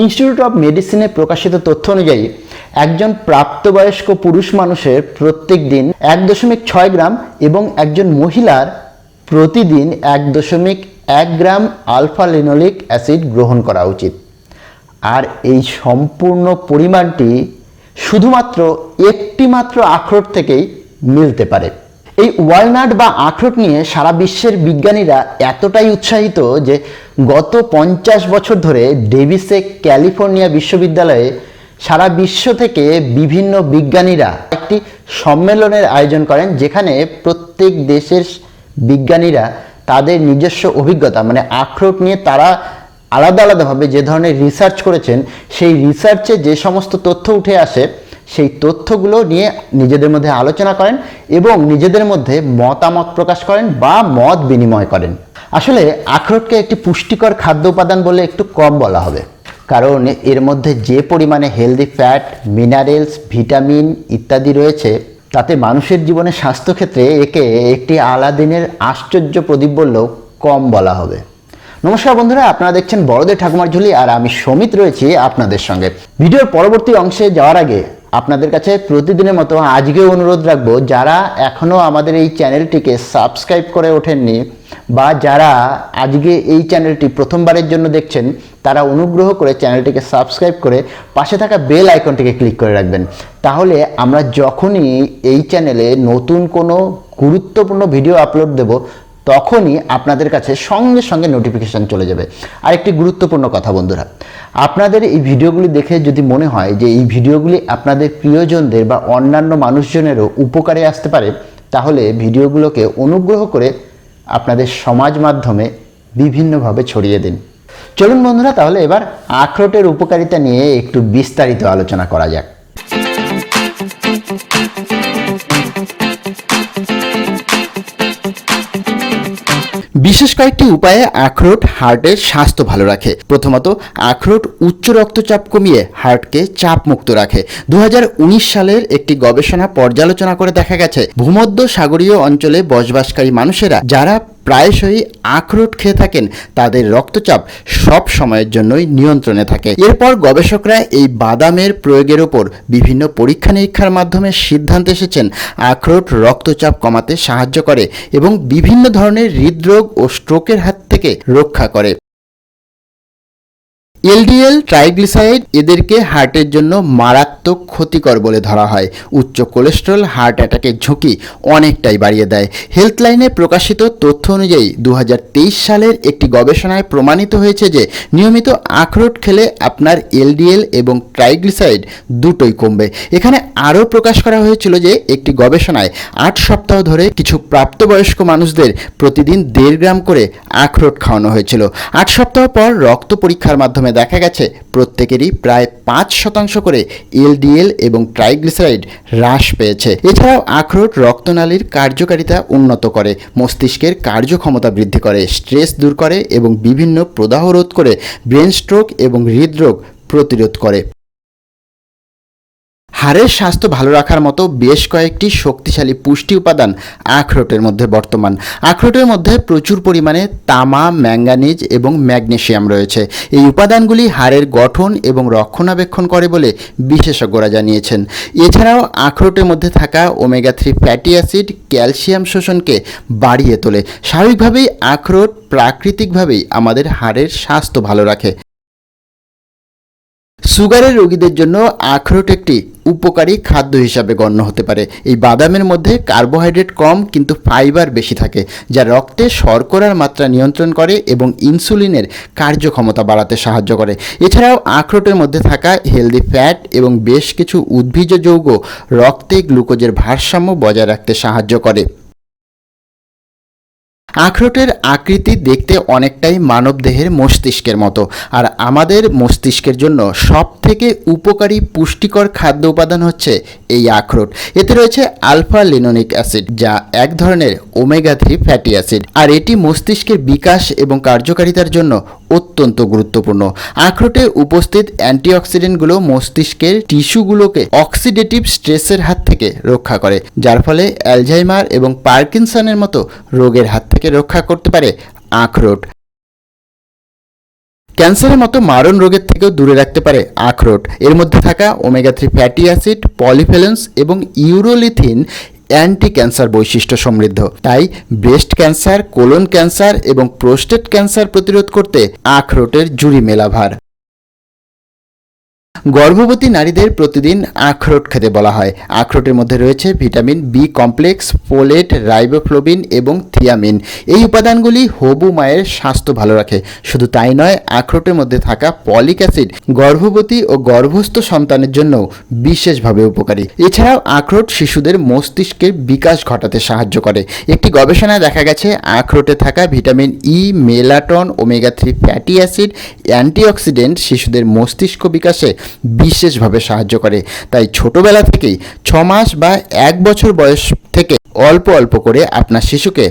Institute of মেডিসিনে প্রকাশিত তথ্য অনুযায়ী, একজন প্রাপ্তবয়স্ক পুরুষ মানুষের প্রত্যেক দিন এক দশমিক ছয় গ্রাম এবং একজন মহিলার প্রতিদিন এক দশমিক এক গ্রাম আলফা লিনোলিক অ্যাসিড গ্রহণ করা উচিত। আর এই সম্পূর্ণ পরিমাণটি শুধুমাত্র একটি মাত্র আখরোট থেকেই মিলতে পারে। এই ওয়ালনাট বা আখরোট নিয়ে সারা বিশ্বের বিজ্ঞানীরা এতটাই উৎসাহিত যে গত পঞ্চাশ বছর ধরে ডেভিসে ক্যালিফোর্নিয়া বিশ্ববিদ্যালয়ে সারা বিশ্ব থেকে বিভিন্ন বিজ্ঞানীরা একটি সম্মেলনের আয়োজন করেন, যেখানে প্রত্যেক দেশের বিজ্ঞানীরা তাদের নিজস্ব অভিজ্ঞতা মানে আখরোট নিয়ে তারা আলাদা আলাদাভাবে যে ধরনের রিসার্চ করেছেন, সেই রিসার্চে যে সমস্ত তথ্য উঠে আসে সেই তথ্যগুলো নিয়ে নিজেদের মধ্যে আলোচনা করেন এবং নিজেদের মধ্যে মতামত প্রকাশ করেন বা মত বিনিময় করেন। আসলে আখরোটকে একটি পুষ্টিকর খাদ্য উপাদান বলে একটু কম বলা হবে। কারণ এর মধ্যে যে পরিমাণে হেলদি ফ্যাট মিনারেলস ভিটামিন ইত্যাদি রয়েছে, তাতে মানুষের জীবনে স্বাস্থ্যক্ষেত্রে একে একটি আলাদিনের আশ্চর্য প্রদীপ বললেও কম বলা হবে। নমস্কার বন্ধুরা, আপনারা দেখছেন বড়দের ঠাকুমার ঝুলি আর আমি সমিত রয়েছি আপনাদের সঙ্গে। ভিডিওর পরবর্তী অংশে যাওয়ার আগে আপনাদের কাছে প্রতিদিনের মতো আজকেও অনুরোধ রাখব, যারা এখনও আমাদের এই চ্যানেলটিকে সাবস্ক্রাইব করে ওঠেননি বা যারা আজকে এই চ্যানেলটি প্রথমবারের জন্য দেখছেন, তারা অনুগ্রহ করে চ্যানেলটিকে সাবস্ক্রাইব করে পাশে থাকা বেল আইকনটিকে ক্লিক করে রাখবেন। তাহলে আমরা যখনই এই চ্যানেলে নতুন কোনো গুরুত্বপূর্ণ ভিডিও আপলোড দেব তখনই আপনাদের কাছে সঙ্গে সঙ্গে নোটিফিকেশান চলে যাবে। আরেকটি গুরুত্বপূর্ণ কথা বন্ধুরা, আপনাদের এই ভিডিওগুলি দেখে যদি মনে হয় যে এই ভিডিওগুলি আপনাদের প্রিয়জনদের বা অন্যান্য মানুষজনেরও উপকারে আসতে পারে, তাহলে ভিডিওগুলোকে অনুগ্রহ করে আপনাদের সমাজ মাধ্যমে বিভিন্নভাবে ছড়িয়ে দিন। চলুন বন্ধুরা, তাহলে এবার আখরোটের উপকারিতা নিয়ে একটু বিস্তারিত আলোচনা করা যাক। বিশেষ কয়েকটি উপায়ে আখরোট হার্টের স্বাস্থ্য ভালো রাখে। প্রথমত, আখরোট উচ্চ রক্তচাপ কমিয়ে হার্টকে চাপ মুক্ত রাখে। দু হাজার উনিশ সালের একটি গবেষণা পর্যালোচনা করে দেখা গেছে ভূমধ্য সাগরীয় অঞ্চলে বসবাসকারী মানুষেরা, যারা প্রায়শই আখরোট খেয়ে থাকেন, তাদের রক্তচাপ সব সময়ের জন্যই নিয়ন্ত্রণে থাকে। এরপর গবেষকরা এই বাদামের প্রয়োগের ওপর বিভিন্ন পরীক্ষা নিরীক্ষার মাধ্যমে সিদ্ধান্ত এসেছেন, আখরোট রক্তচাপ কমাতে সাহায্য করে এবং বিভিন্ন ধরনের হৃদরোগ ও স্ট্রোকের হাত থেকে রক্ষা করে। এলডিএল, ট্রাইগ্লিসাইড এদেরকে হার্টের জন্য মারাত্মক ক্ষতিকর বলে ধরা হয়। উচ্চ কোলেস্ট্রল, হার্ট অ্যাটাকের ঝুঁকি অনেকটাই বাড়িয়ে দেয়। হেলথলাইনে প্রকাশিত তথ্য অনুযায়ী দু হাজার তেইশ সালের একটি গবেষণায় প্রমাণিত হয়েছে যে নিয়মিত আখরোট খেলে আপনার এলডিএল এবং ট্রাইগ্লিসাইড দুটোই কমবে। এখানে আরও প্রকাশ করা হয়েছিল যে একটি গবেষণায় আট সপ্তাহ ধরে কিছু প্রাপ্তবয়স্ক মানুষদের প্রতিদিন দেড় গ্রাম করে আখরোট খাওয়ানো হয়েছিল। আট সপ্তাহ পর রক্ত পরীক্ষার মাধ্যমে দেখা গেছে, প্রত্যেকেরই প্রায় পাঁচ শতাংশ করে এলডিএল এবং ট্রাইগ্লিসারাইড হ্রাস পেয়েছে। এছাড়াও আখরোট রক্তনালীর কার্যকারিতা উন্নত করে, মস্তিষ্কের কার্যক্ষমতা বৃদ্ধি করে, স্ট্রেস দূর করে এবং বিভিন্ন প্রদাহ রোধ করে, ব্রেন স্ট্রোক এবং হৃদরোগ প্রতিরোধ করে। হাড়ের স্বাস্থ্য ভালো রাখার মতো বেশ কয়েকটি শক্তিশালী পুষ্টি উপাদান আখরোটের মধ্যে বর্তমান। আখরোটের মধ্যে প্রচুর পরিমাণে তামা, ম্যাঙ্গানিজ এবং ম্যাগনেশিয়াম রয়েছে। এই উপাদানগুলি হাড়ের গঠন এবং রক্ষণাবেক্ষণ করে বলে বিশেষজ্ঞরা জানিয়েছেন। এছাড়াও আখরোটের মধ্যে থাকা omega three fatty acid calcium শোষণকে বাড়িয়ে তোলে। স্বাভাবিকভাবেই আখরোট প্রাকৃতিকভাবেই আমাদের হাড়ের স্বাস্থ্য ভালো রাখে। সুগারের রোগীদের জন্য আখরোট একটি উপকারী খাদ্য হিসাবে গণ্য হতে পারে। এই বাদামের মধ্যে কার্বোহাইড্রেট কম, কিন্তু ফাইবার বেশি থাকে, যা রক্তে শর্করার মাত্রা নিয়ন্ত্রণ করে এবং ইনসুলিনের কার্যক্ষমতা বাড়াতে সাহায্য করে। এছাড়াও আখরোটের মধ্যে থাকা হেলদি ফ্যাট এবং বেশ কিছু উদ্ভিজ্জ যৌগ রক্তে গ্লুকোজের ভারসাম্য বজায় রাখতে সাহায্য করে। আখরোটের আকৃতি দেখতে অনেকটাই মানবদেহের মস্তিষ্কের মতো। আর আমাদের মস্তিষ্কের জন্য সব থেকে উপকারী পুষ্টিকর খাদ্য উপাদান হচ্ছে এই আখরোট। এতে রয়েছে আলফা লিনোনিক অ্যাসিড, যা এক ধরনের ওমেগা থ্রি ফ্যাটি অ্যাসিড। আর এটি মস্তিষ্কের বিকাশ এবং কার্যকারিতার জন্য অত্যন্ত গুরুত্বপূর্ণ। আখরোটে উপস্থিত অ্যান্টিঅক্সিডেন্টগুলো মস্তিষ্কের টিস্যুগুলোকে অক্সিডেটিভ স্ট্রেসের হাত থেকে রক্ষা করে, যার ফলে অ্যালঝাইমার এবং পার্কিনসনের মতো রোগের হাত থেকে রক্ষা করতে পারে আখরোট। ক্যান্সারের মতো মারণ রোগের থেকেও দূরে রাখতে পারে আখরোট। এর মধ্যে থাকা omega three fatty acid polyphenols এবং ইউরোলিথিন অ্যান্টি ক্যান্সার বৈশিষ্ট্য সমৃদ্ধ। তাই ব্রেস্ট ক্যান্সার কোলন ক্যান্সার এবং প্রোস্টেট ক্যান্সার প্রতিরোধ করতে আখরোটের জুড়ি মেলাভার। গর্ভবতী নারীদের প্রতিদিন আখরোট খেতে বলা হয়। আখরোটের মধ্যে রয়েছে vitamin B complex, folate, riboflavin এবং থিয়ামিন এই উপাদানগুলি হবু মায়ের স্বাস্থ্য ভালো রাখে। শুধু তাই নয়, আখরোটের মধ্যে থাকা পলিক অ্যাসিড গর্ভবতী ও গর্ভস্থ সন্তানের জন্য বিশেষভাবে উপকারী। এছাড়াও আখরোট শিশুদের মস্তিষ্কের বিকাশ ঘটাতে সাহায্য করে। একটি গবেষণায় দেখা গেছে, আখরোটে থাকা vitamin E, melatonin, omega three fatty acid, antioxidant শিশুদের মস্তিষ্ক বিকাশে বিশেষভাবে সাহায্য করে। তাই ছোটবেলা থেকেই ছ মাস বা এক বছর বয়স থেকে অল্প অল্প করে আপনার শিশুকে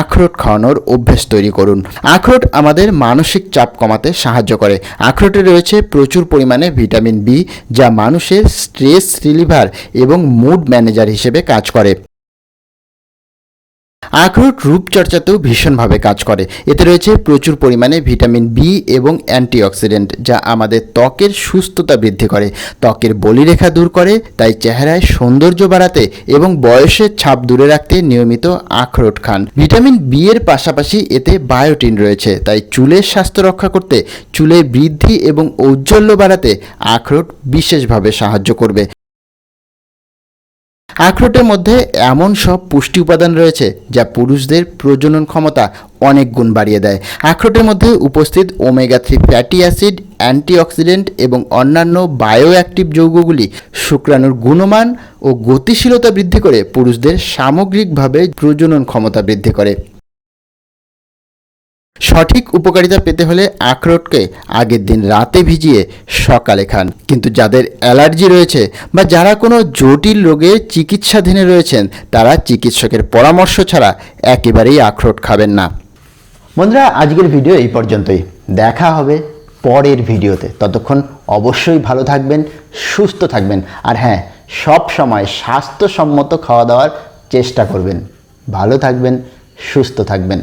আখরোট খাওয়ানোর অভ্যেস তৈরি করুন। আখরোট আমাদের মানসিক চাপ কমাতে সাহায্য করে। আখরোটে রয়েছে প্রচুর পরিমাণে ভিটামিন বি, যা মানুষের স্ট্রেস রিলিভার এবং মুড ম্যানেজার হিসেবে কাজ করে। আখরোট রূপচর্চাতেও ভীষণভাবে কাজ করে। এতে রয়েছে প্রচুর পরিমাণে ভিটামিন বি এবং অ্যান্টিঅক্সিডেন্ট, যা আমাদের ত্বকের সুস্থতা বৃদ্ধি করে। ত্বকের বলিরেখা দূর করে, তাই চেহারায় সৌন্দর্য বাড়াতে এবং বয়সের ছাপ দূরে রাখতে নিয়মিত আখরোট খান। ভিটামিন বি এর পাশাপাশি এতে বায়োটিন রয়েছে, তাই চুলের স্বাস্থ্য রক্ষা করতে চুলের বৃদ্ধি এবং ঔজ্জ্বল্য বাড়াতে আখরোট বিশেষভাবে সাহায্য করবে। আখরোটের মধ্যে এমন সব পুষ্টি উপাদান রয়েছে যা পুরুষদের প্রজনন ক্ষমতা অনেক গুণ বাড়িয়ে দেয়। আখরোটের মধ্যে উপস্থিত omega three fatty acid, antioxidant এবং অন্যান্য বায়োঅ্যাক্টিভ যৌগগুলি শুক্রাণুর গুণমান ও গতিশীলতা বৃদ্ধি করে পুরুষদের সামগ্রিকভাবে প্রজনন ক্ষমতা বৃদ্ধি করে। সঠিক উপকারিতা পেতে হলে আখরোটকে আগের দিন রাতে ভিজিয়ে সকালে খান। কিন্তু যাদের অ্যালার্জি রয়েছে বা যারা কোনো জটিল রোগে চিকিৎসাধীনে রয়েছেন, তারা চিকিৎসকের পরামর্শ ছাড়া একেবারেই আখরোট খাবেন না। বন্ধুরা, আজকের ভিডিও এই পর্যন্তই। দেখা হবে পরের ভিডিওতে। ততক্ষণ অবশ্যই ভালো থাকবেন, সুস্থ থাকবেন। আর হ্যাঁ সব সময় স্বাস্থ্যসম্মত খাওয়া দাওয়ার চেষ্টা করবেন। ভালো থাকবেন, সুস্থ থাকবেন।